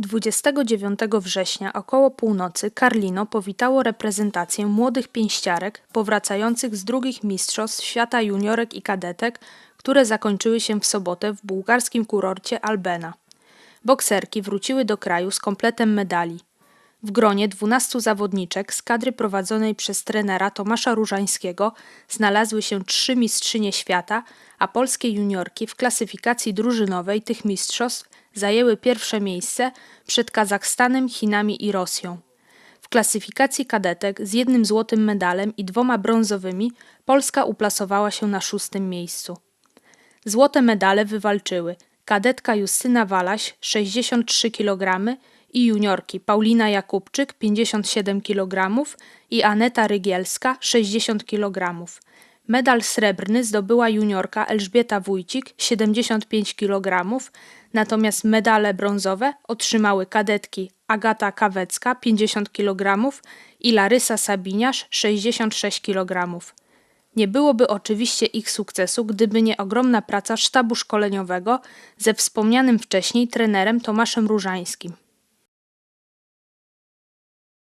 29 września około północy Carlino powitało reprezentację młodych pięściarek powracających z drugich mistrzostw świata juniorek i kadetek, które zakończyły się w sobotę w bułgarskim kurorcie Albena. Bokserki wróciły do kraju z kompletem medali. W gronie 12 zawodniczek z kadry prowadzonej przez trenera Tomasza Różańskiego znalazły się trzy mistrzynie świata, a polskie juniorki w klasyfikacji drużynowej tych mistrzostw zajęły pierwsze miejsce przed Kazachstanem, Chinami i Rosją. W klasyfikacji kadetek z jednym złotym medalem i dwoma brązowymi Polska uplasowała się na szóstym miejscu. Złote medale wywalczyły kadetka Justyna Walaś 63 kg i juniorki Paulina Jakubczyk 57 kg i Aneta Rygielska 60 kg. Medal srebrny zdobyła juniorka Elżbieta Wójcik 75 kg, natomiast medale brązowe otrzymały kadetki Agata Kawecka 50 kg i Larysa Sabiniarz 66 kg. Nie byłoby oczywiście ich sukcesu, gdyby nie ogromna praca sztabu szkoleniowego ze wspomnianym wcześniej trenerem Tomaszem Różańskim.